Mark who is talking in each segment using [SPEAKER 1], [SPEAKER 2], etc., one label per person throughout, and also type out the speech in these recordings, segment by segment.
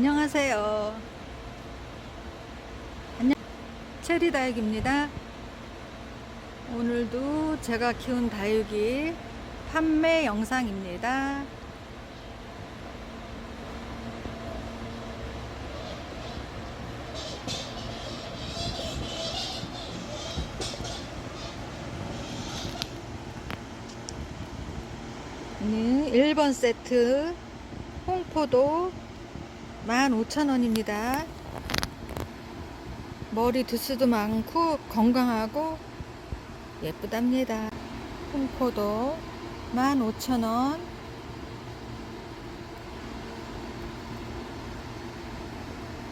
[SPEAKER 1] 안녕하세요. 안녕. 체리 다육입니다. 오늘도 제가 키운 다육이 판매 영상입니다. 네, 1번 세트 홍포도 15,000원입니다. 머리 두수도 많고 건강하고 예쁘답니다. 홍포도 15,000원.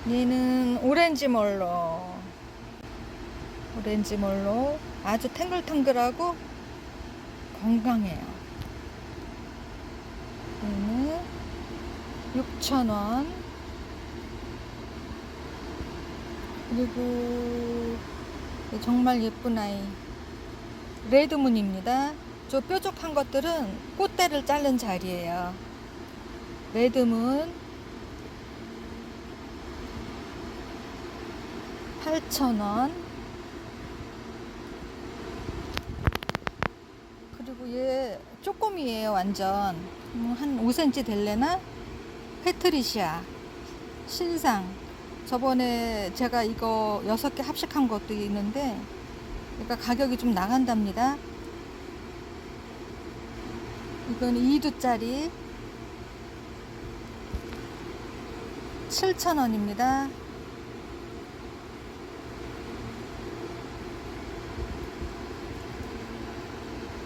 [SPEAKER 1] 얘는 오렌지 멀로. 오렌지 멀로 아주 탱글탱글하고 건강해요. 얘는 6,000원. 그리고 정말 예쁜 아이. 레드문입니다. 저 뾰족한 것들은 꽃대를 자른 자리예요. 레드문 8,000원. 그리고 얘 쪼꼬미예요, 완전. 음, 한 5cm 될래나? 페트리시아. 신상. 저번에 제가 이거 6개 합식한 것도 있는데, 그러니까 가격이 좀 나간답니다. 이건 2두짜리 7,000원입니다.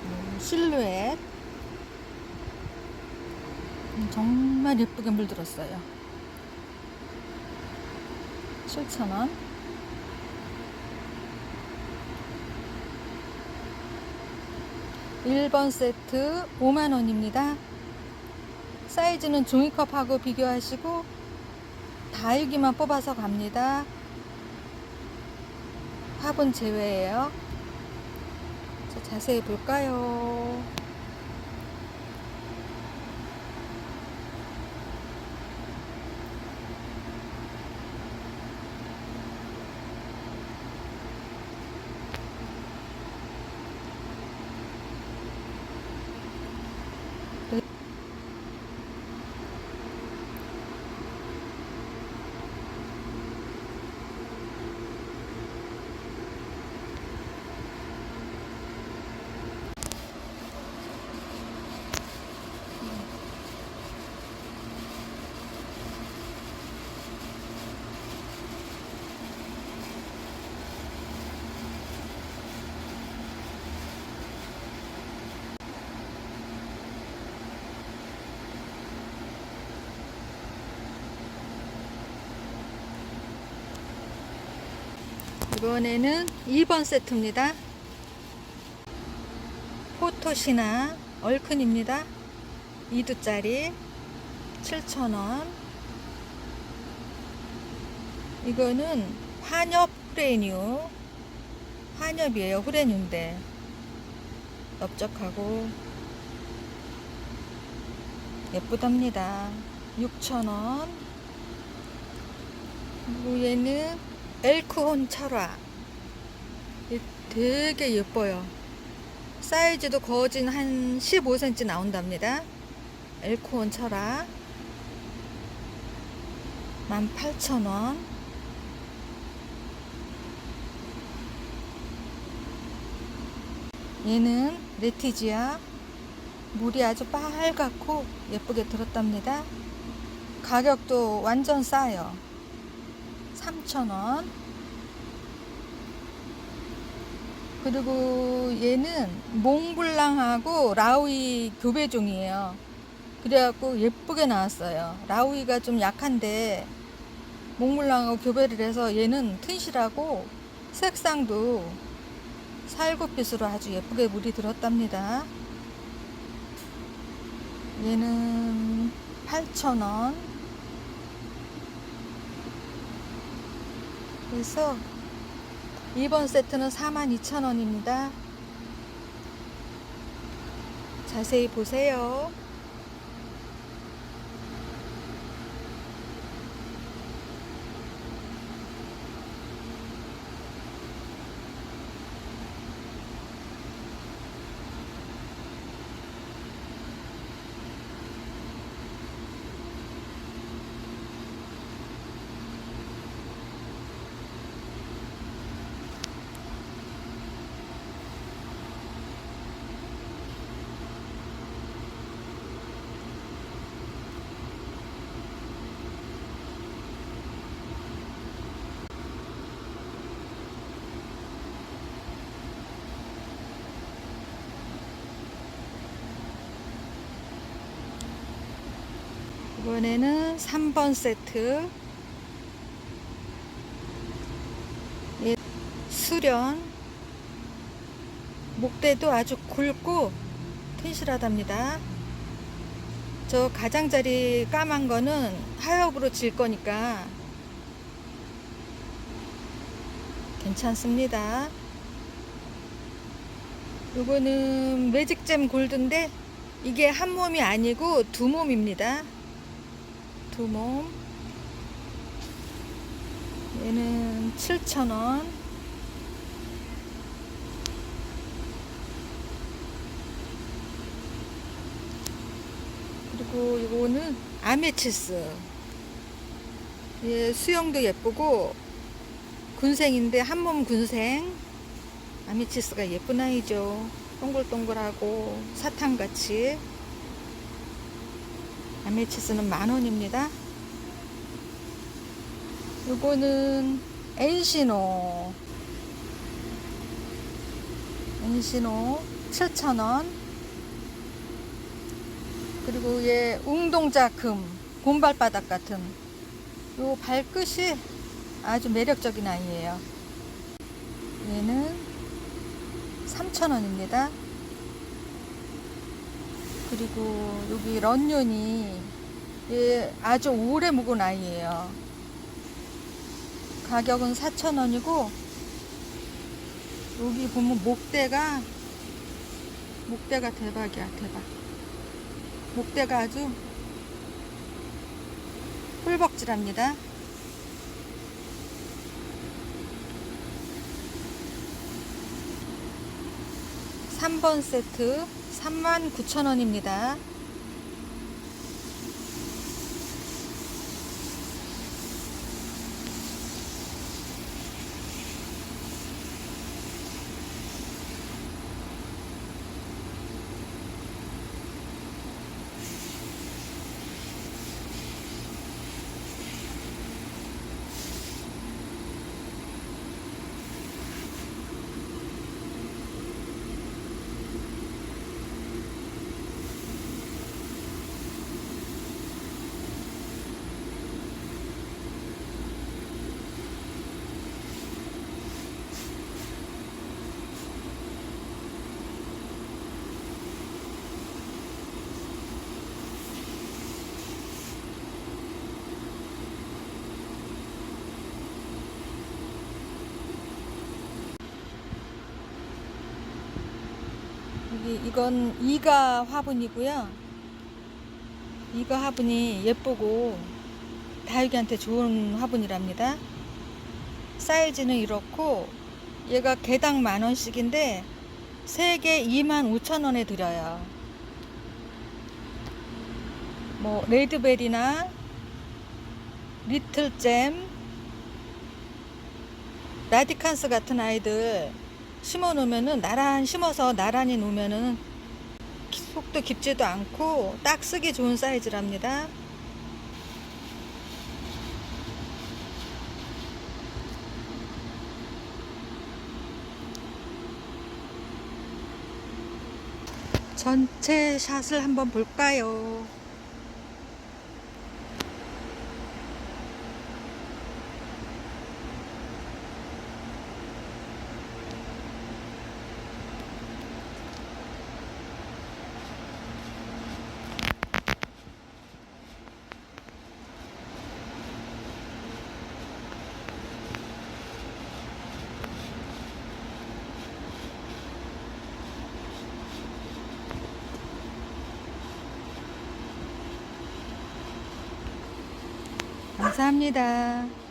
[SPEAKER 1] 음, 실루엣 음, 정말 예쁘게 물들었어요. 7,000원. 일 번 세트 5만원입니다. 사이즈는 종이컵하고 비교하시고 다육이만 뽑아서 갑니다. 화분 제외예요. 자, 자세히 볼까요? 이번에는 2번 세트입니다. 포토시나 얼큰입니다. 2두짜리 7,000원. 이거는 환엽 후레뉴. 환엽이에요. 후레뉴인데. 넓적하고 예쁘답니다. 6,000원. 그리고 얘는 엘크혼 철화. 얘 되게 예뻐요. 사이즈도 거진 한 15cm 나온답니다. 엘코온 철화 18,000원. 얘는 레티지아 물이 아주 빨갛고 예쁘게 들었답니다. 가격도 완전 싸요. 3,000원. 그리고 얘는 몽블랑하고 라우이 교배종이에요. 그래갖고 예쁘게 나왔어요. 라우이가 좀 약한데 몽블랑하고 교배를 해서 얘는 튼실하고 색상도 살구빛으로 아주 예쁘게 물이 들었답니다. 얘는 8,000원. 그래서 2번 세트는 42,000원입니다. 자세히 보세요. 이번에는 3번 세트. 예, 수련. 목대도 아주 굵고 튼실하답니다. 저 가장자리 까만 거는 하엽으로 질 거니까 괜찮습니다. 요거는 매직잼 골드인데 이게 한 몸이 아니고 두 몸입니다. 두 몸. 얘는 7,000원. 그리고 이거는 아메치스. 얘 수영도 예쁘고 군생인데 한몸 군생. 아메치스가 예쁜 아이죠. 동글동글하고 사탕같이. 아메치스는 만 원입니다. 요거는 엔시노. 엔시노 7,000원. 그리고 얘 웅동자 금 곰발바닥 같은 요 발끝이 아주 매력적인 아이예요. 얘는 3,000원입니다. 그리고 여기 런윤이 얘 아주 오래 묵은 아이예요. 가격은 4,000원이고 여기 보면 목대가 목대가 대박이야 대박. 목대가 아주 꿀벅질합니다. 삼번 세트 39,000원입니다. 여기 이건 이가 화분이고요. 이가 화분이 예쁘고 다육이한테 좋은 화분이랍니다. 사이즈는 이렇고 얘가 개당 만 원씩인데 3개 2만 5천 원에 드려요. 뭐 레드베리나 리틀잼 라디칸스 같은 아이들 심어 놓으면은 나란 심어서 나란히 놓으면은 속도 깊지도 않고 딱 쓰기 좋은 사이즈랍니다. 전체 샷을 한번 볼까요? 감사합니다.